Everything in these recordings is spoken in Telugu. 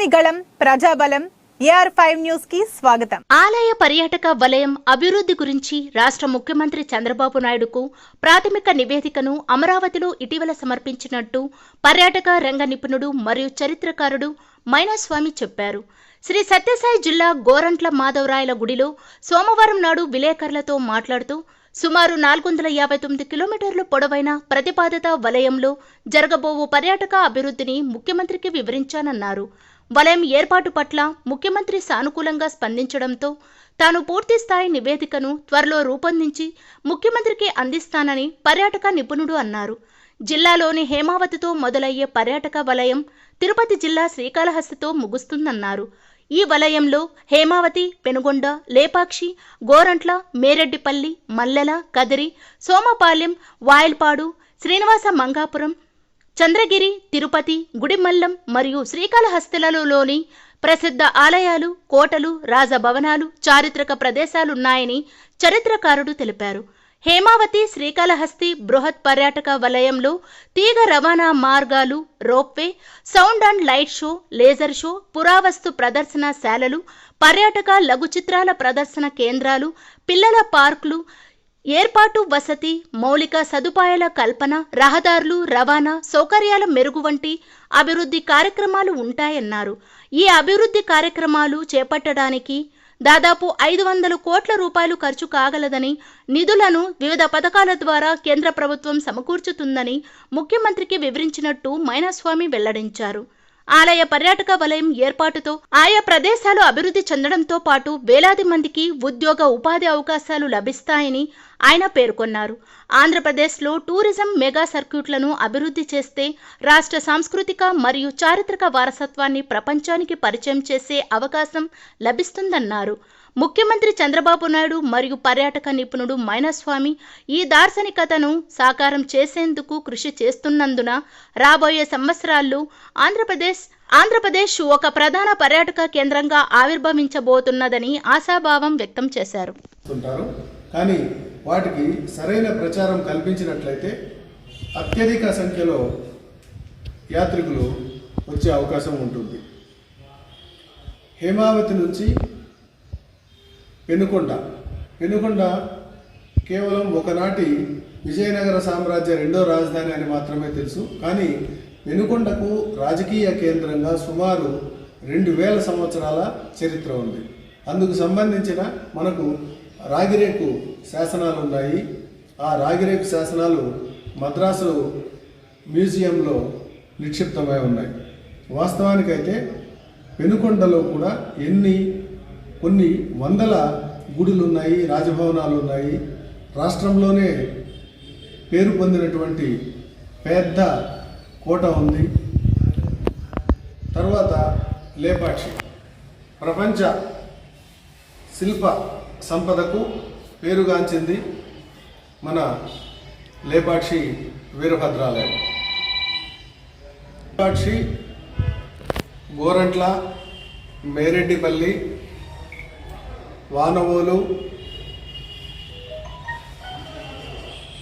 ప్రజని ప్రజాబలం ఏఆర్ ఫైవ్ న్యూస్కి స్వాగతం. ఆలయ పర్యాటక వలయం అభివృద్ధి గురించి రాష్ట్ర ముఖ్యమంత్రి చంద్రబాబు నాయుడుకు ప్రాథమిక నివేదికను అమరావతిలో ఇటీవల సమర్పించినట్టు పర్యాటక రంగ నిపుణుడు మరియు చరిత్రకారుడు మైనాస్వామి చెప్పారు. శ్రీ సత్యసాయి జిల్లా గోరంట్ల మాధవరాయల గుడిలో సోమవారం నాడు విలేకరులతో మాట్లాడుతూ సుమారు నాలుగు వందల యాభై తొమ్మిది కిలోమీటర్ల పొడవైన ప్రతిపాదిత వలయంలో జరగబోవు పర్యాటక అభివృద్ధిని ముఖ్యమంత్రికి వివరించానన్నారు. వలయం ఏర్పాటు పట్ల ముఖ్యమంత్రి సానుకూలంగా స్పందించడంతో తాను పూర్తిస్థాయి నివేదికను త్వరలో రూపొందించి ముఖ్యమంత్రికి అందిస్తానని పర్యాటక నిపుణుడు అన్నారు. జిల్లాలోని హేమావతితో మొదలయ్యే పర్యాటక వలయం తిరుపతి జిల్లా శ్రీకాళహస్తితో ముగుస్తుందన్నారు. ఈ వలయంలో హేమావతి పెనుగొండ లేపాక్షి గోరంట్ల మేరెడ్డిపల్లి మల్లెల కదిరి సోమపాలెం వాయల్పాడు శ్రీనివాస మంగాపురం చంద్రగిరి తిరుపతి గుడిమల్లం మరియు శ్రీకాళహస్తిలలోని ప్రసిద్ధ ఆలయాలు కోటలు రాజభవనాలు చారిత్రక ప్రదేశాలున్నాయని చరిత్రకారుడు తెలిపారు. హేమావతి శ్రీకాళహస్తి బృహత్ పర్యాటక వలయంలో తీగ రవాణా మార్గాలు ropeway sound and light show laser show పురావస్తు ప్రదర్శనశాలలు పర్యాటక లఘు చిత్రాల ప్రదర్శన కేంద్రాలు పిల్లల పార్కులు ఏర్పాటు వసతి మౌలిక సదుపాయాల కల్పన రహదారులు రవాణా సౌకర్యాల మెరుగు వంటి అభివృద్ధి కార్యక్రమాలు ఉంటాయన్నారు. ఈ అభివృద్ధి కార్యక్రమాలు చేపట్టడానికి దాదాపు ఐదు వందల కోట్ల రూపాయలు ఖర్చు కాగలదని నిధులను వివిధ పథకాల ద్వారా కేంద్ర ప్రభుత్వం సమకూర్చుతుందని ముఖ్యమంత్రికి వివరించినట్టు మైనాస్వామి వెల్లడించారు. ఆలయ పర్యాటక వలయం ఏర్పాటుతో ఆయా ప్రదేశాలు అభివృద్ధి చెందడంతో పాటు వేలాది మందికి ఉద్యోగ ఉపాధి అవకాశాలు లభిస్తాయని ఆయన పేర్కొన్నారు. ఆంధ్రప్రదేశ్లో టూరిజం మెగా సర్క్యూట్లను అభివృద్ధి చేస్తే రాష్ట్ర సాంస్కృతిక మరియు చారిత్రక వారసత్వాన్ని ప్రపంచానికి పరిచయం చేసే అవకాశం లభిస్తుందన్నారు. ముఖ్యమంత్రి చంద్రబాబు నాయుడు మరియు పర్యాటక నిపుణుడు మైనస్వామి ఈ దార్శనికతను సాకారం చేసేందుకు కృషి చేస్తున్నందున రాబోయే సంవత్సరాల్లో ఆంధ్రప్రదేశ్ ఆంధ్రప్రదేశ్ ఒక ప్రధాన పర్యాటక కేంద్రంగా ఆవిర్భవించబోతున్నదని ఆశాభావం వ్యక్తం చేశారు. కానీ వాటికి సరైన ప్రచారం కల్పించినట్లయితే అత్యధిక సంఖ్యలో యాత్రికులు వచ్చే అవకాశం ఉంటుంది. హేమావతి నుంచి పెనుకొండ. పెనుకొండ కేవలం ఒకనాటి విజయనగర సామ్రాజ్య రెండో రాజధాని అని మాత్రమే తెలుసు. కానీ వెనుకొండకు రాజకీయ కేంద్రంగా సుమారు రెండు వేల సంవత్సరాల చరిత్ర ఉంది. అందుకు సంబంధించిన మనకు రాగిరేకు శాసనాలు ఉన్నాయి. ఆ రాగిరేకు శాసనాలు మద్రాసు మ్యూజియంలో నిక్షిప్తమై ఉన్నాయి. వాస్తవానికైతే వెనుకొండలో కూడా ఎన్ని కొన్ని వందల గుడులు ఉన్నాయి రాజభవనాలు ఉన్నాయి రాష్ట్రంలోనే పేరు పొందినటువంటి పెద్ద కోట ఉంది. తర్వాత లేపాక్షి. ప్రపంచ శిల్ప సంపదకు పేరుగాంచింది మన లేపాక్షి వీరభద్రాలయం. లేపాక్షి గోరంట్ల మేరెడ్డిపల్లి వానవోలు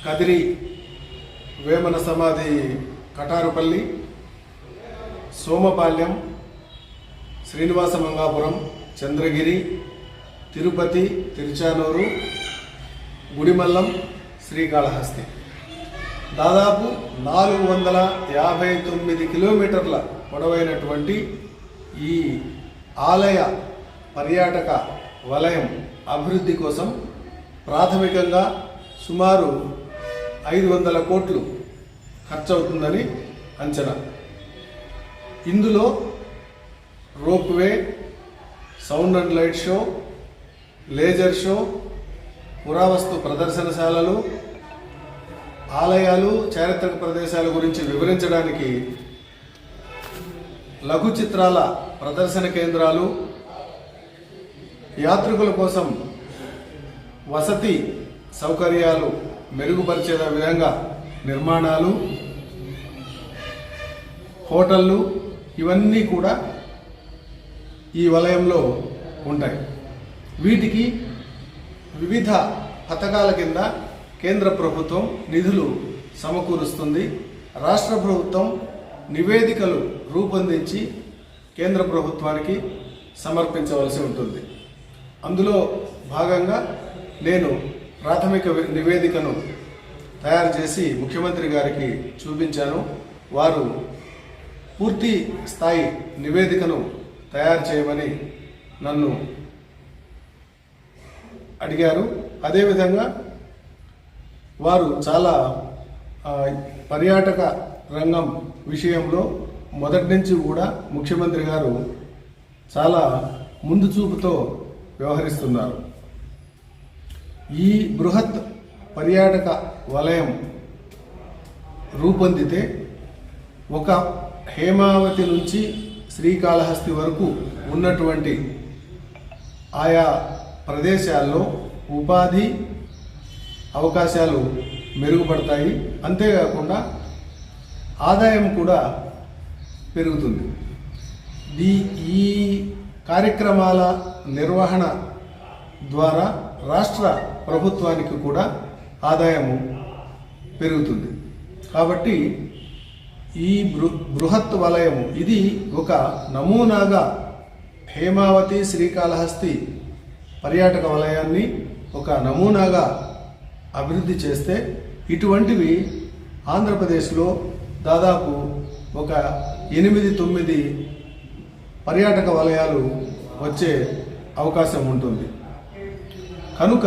కదిరి వేమన సమాధి కటారుపల్లి సోమపాల్యం శ్రీనివాస మంగాపురం చంద్రగిరి తిరుపతి తిరుచానూరు గుడిమల్లం శ్రీకాళహస్తి. దాదాపు నాలుగు వందల యాభై తొమ్మిది కిలోమీటర్ల పొడవైనటువంటి ఈ ఆలయ పర్యాటక వలయం అభివృద్ధి కోసం ప్రాథమికంగా సుమారు ఐదు వందల కోట్లు ఖర్చవుతుందని అంచనా. ఇందులో ropeway sound and light show laser show పురావస్తు ప్రదర్శనశాలలు ఆలయాలు చారిత్రక ప్రదేశాల గురించి వివరించడానికి లఘు చిత్రాల ప్రదర్శన కేంద్రాలు యాత్రికుల కోసం వసతి సౌకర్యాలు మెరుగుపరిచే విధంగా నిర్మాణాలు హోటళ్ళు ఇవన్నీ కూడా ఈ వలయంలో ఉంటాయి. వీటికి వివిధ పథకాల కింద కేంద్ర ప్రభుత్వం నిధులు సమకూరుస్తుంది. రాష్ట్ర ప్రభుత్వం నివేదికలు రూపొందించి కేంద్ర ప్రభుత్వానికి సమర్పించవలసి ఉంటుంది. అందులో భాగంగా నేను ప్రాథమిక నివేదికను తయారు చేసి ముఖ్యమంత్రి గారికి చూపించాను. వారు పూర్తి స్థాయి నివేదికను తయారు చేయమని నన్ను అడిగారు. అదేవిధంగా వారు చాలా పర్యాటక రంగం విషయంలో మొదటి నుంచి కూడా ముఖ్యమంత్రి గారు చాలా ముందు చూపుతో వ్యవహరిస్తున్నారు. ఈ బృహత్ పర్యాటక వలయం రూపొందితే ఒక హేమావతి నుంచి శ్రీకాళహస్తి వరకు ఉన్నటువంటి ఆయా ప్రదేశాల్లో ఉపాధి అవకాశాలు మెరుగుపడతాయి. అంతేకాకుండా ఆదాయం కూడా పెరుగుతుంది. ఈ ఈ కార్యక్రమాల నిర్వహణ ద్వారా రాష్ట్ర ప్రభుత్వానికి కూడా ఆదాయము పెరుగుతుంది. కాబట్టి ఈ బృ బృహత్ వలయము ఇది ఒక నమూనాగా హేమావతి శ్రీకాళహస్తి పర్యాటక వలయాన్ని ఒక నమూనాగా అభివృద్ధి చేస్తే ఇటువంటివి ఆంధ్రప్రదేశ్లో దాదాపు ఒక ఎనిమిది తొమ్మిది పర్యాటక వలయాలు వచ్చే అవకాశం ఉంటుంది. కనుక